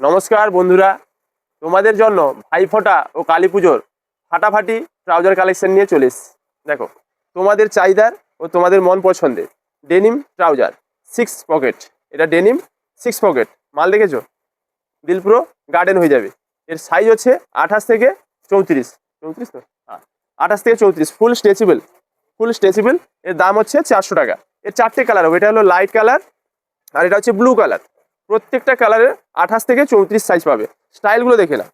নমস্কার বন্ধুরা। তোমাদের জন্য ভাইফোঁটা ও কালী পুজোর ফাটাফাটি ট্রাউজার কালেকশন নিয়ে চলে দেখো, তোমাদের চাহিদার ও তোমাদের মন পছন্দের ডেনিম ট্রাউজার সিক্স পকেট এটা ডেনিম সিক্স পকেট মাল দেখেছ? দিল পুরো গার্ডেন হয়ে যাবে। এর সাইজ হচ্ছে আঠাশ থেকে চৌত্রিশ। চৌত্রিশ তো? হ্যাঁ। আঠাশ থেকে চৌত্রিশ ফুল স্ট্রেচেবল ফুল স্ট্রেচেবল এর দাম হচ্ছে চারশো টাকা। এর চারটে কালার হবে। এটা হলো লাইট কালার আর এটা হচ্ছে ব্লু কালার প্রত্যেকটা কালারের আঠাশ থেকে চৌত্রিশ সাইজ পাবে। স্টাইলগুলো দেখে না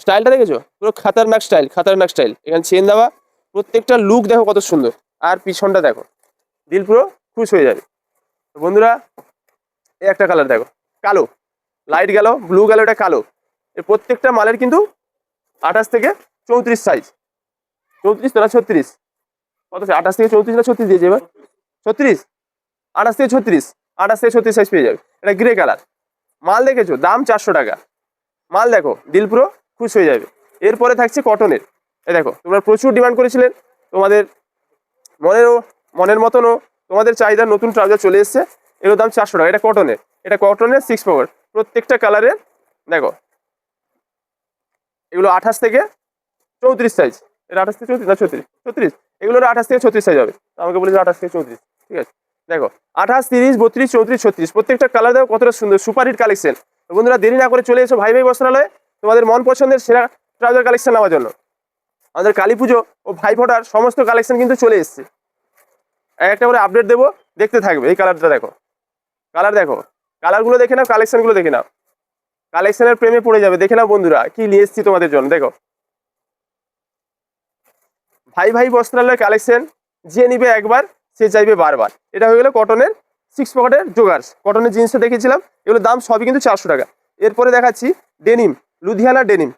স্টাইলটা দেখেছ? পুরো খাতারনাক স্টাইল খাতারনাক স্টাইল এখানে চেন দেওয়া, প্রত্যেকটা লুক দেখো কত সুন্দর। আর পিছনটা দেখো, দিল পুরো খুশ হয়ে যাবে। বন্ধুরা, এই একটা কালার দেখো, কালো। লাইট গেল ব্লু গেল, এটা কালো। এর প্রত্যেকটা মালের কিন্তু আঠাশ থেকে চৌত্রিশ সাইজ চৌত্রিশ না ছত্রিশ? কত আঠাশ থেকে চৌত্রিশ না ছত্রিশ দিয়েছে এবার? ছত্রিশ? আঠাশ থেকে ছত্রিশ। আঠাশ থেকে ছত্রিশ সাইজ পেয়ে যাবে। এটা গ্রে কালার মাল দেখেছ? দাম চারশো টাকা। মাল দেখো, দিল পুরো খুশ হয়ে যাবে। এরপরে থাকছে কটনের এ দেখো, তোমরা প্রচুর ডিমান্ড করেছিলেন তোমাদের মনেরও, মনের মতনও তোমাদের চাহিদার নতুন ট্রাউজার চলে এসছে। এগুলোর দাম চারশো টাকা। এটা কটনের এটা কটনের সিক্স পাওয়ার প্রত্যেকটা কালারের দেখো। এগুলো আঠাশ থেকে চৌত্রিশ সাইজ এটা আঠাশ থেকে চৌত্রিশ, না ছত্রিশ? ছত্রিশ। এগুলোর আঠাশ থেকে ছত্রিশ সাইজ হবে। আমাকে বলেছে আঠাশ থেকে চৌত্রিশ। ঠিক আছে। দেখো, আঠাশ, তিরিশ, বত্রিশ, চৌত্রিশ, ছত্রিশ, প্রত্যেকটা কালার দেখো কতটা সুন্দর সুপার হিট কালেকশন বন্ধুরা, দেরি না করে চলে এসো ভাই ভাই বস্ত্রালয়ে, তোমাদের মন পছন্দের সেরা ট্রাউজার কালেকশন নেওয়ার জন্য। আমাদের কালী পুজো ও ভাইফোঁটার সমস্ত কালেকশন কিন্তু চলে এসছে। এক একটা করে আপডেট দেবো, দেখতে থাকবে। এই কালারটা দেখো। কালার দেখো। কালারগুলো দেখে নাও কালেকশনগুলো দেখে নাও। কালেকশনের প্রেমে পড়ে যাবে। দেখে নাও বন্ধুরা, কি নিয়ে এসছি তোমাদের জন্য। দেখো। ভাই ভাই বস্ত্রালয় কালেকশন যে নিবে একবার সে চাইবে বারবার। এটা হয়ে গেলো কটনের সিক্স পকেটের জোগার্স কটনের জিন্সটা দেখেছিলাম এগুলোর দাম সবই কিন্তু চারশো টাকা। এরপরে দেখাচ্ছি denim Ludhiana denim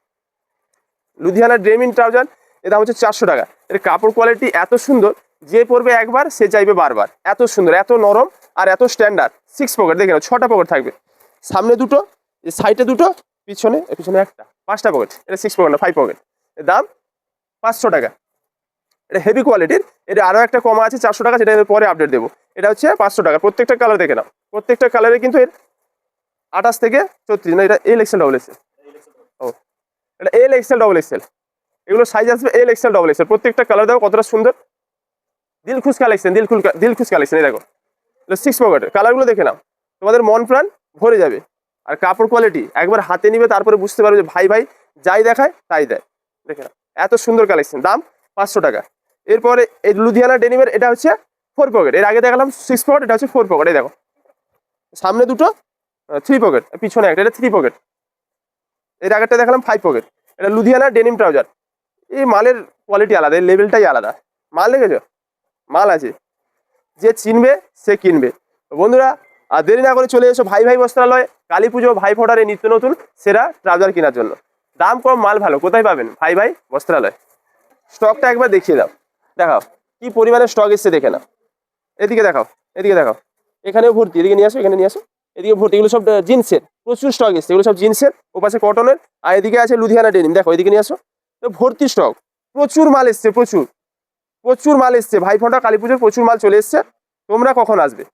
Ludhiana denim trouser এর দাম হচ্ছে চারশো টাকা। এর কাপড় কোয়ালিটি এত সুন্দর, যে পরবে একবার, সে চাইবে বারবার। এত সুন্দর, এত নরম আর এত স্ট্যান্ডার্ড সিক্স পকেট দেখে নাও, ছটা পকেট থাকবে। সামনে দুটো সাইডে দুটো, পিছনে পিছনে একটা। পাঁচটা পকেট এটা সিক্স পকেট না ফাইভ পকেট এর দাম পাঁচশো টাকা। এটা হেভি কোয়ালিটির এটা আরও একটা কমা আছে, চারশো টাকা আমি পরে আপডেট দেবো। এটা হচ্ছে পাঁচশো টাকা। প্রত্যেকটা কালার দেখে নাও। প্রত্যেকটা কালারে কিন্তু এর আঠাশ থেকে চৌত্রিশ না, এটা এল এক্সেল ডবল এক্সেল ও, এটা এল এক্সেল ডবল এক্সেল এগুলো সাইজ আসবে এল এক্সেল ডবল এক্সেল প্রত্যেকটা কালার দেখো কতটা সুন্দর। দিল খুশ কালেকশন দিল খুল দিল খুশ কালেকশন এই দেখো সিক্স পকেটের কালারগুলো দেখে নাও। তোমাদের মন প্রাণ ভরে যাবে। আর কাপড় কোয়ালিটি একবার হাতে নিবে, তারপরে বুঝতে পারবে যে ভাই ভাই, যাই দেখায়, তাই দেয়। দেখে এত সুন্দর কালেকশন দাম পাঁচশো টাকা। এরপরে লুধিয়ানা ডেনিমের, এটা হচ্ছে ফোর পকেট এর আগে দেখালাম সিক্স পকেট এটা হচ্ছে ফোর পকেট এই দেখো। সামনে দুটো থ্রি পকেট পিছনে একটা, এটা থ্রি পকেট এর আগেরটা দেখালাম ফাইভ পকেট এটা লুধিয়ানা ডেনিম ট্রাউজার এই মালের কোয়ালিটি আলাদা এই লেভেলটাই আলাদা। মাল দেখেছ? মাল আছে। যে চিনবে, সে কিনবে। বন্ধুরা, আর দেরি না করে চলে এসো ভাই ভাই বস্ত্রালয়। কালী পুজো, ভাই ফোটার নিত্য নতুন, সেরা ট্রাউজার কেনার জন্য। দাম কম, মাল ভালো। কোথায় পাবেন? ভাই ভাই বস্ত্রালয়। স্টকটা একবার দেখিয়ে দাও। দেখাও। কি পরিমাণে স্টক এসছে দেখে না এদিকে দেখাও এদিকে দেখাও। এখানেও ভর্তি, এদিকে নিয়ে আসো, এখানে নিয়ে আসো। এদিকে ভর্তি, এগুলো সব জিন্সের, প্রচুর স্টক এসছে। এগুলো সব জিন্সের পাশে কটনের আর এদিকে আছে লুধিয়ানা ডেনিম দেখো, এদিকে নিয়ে আসো। তো ভর্তি স্টক প্রচুর মাল এসছে, প্রচুর। প্রচুর মাল এসছে। ভাইফোঁটা কালী পুজোর প্রচুর মাল চলে এসছে। তোমরা কখন আসবে?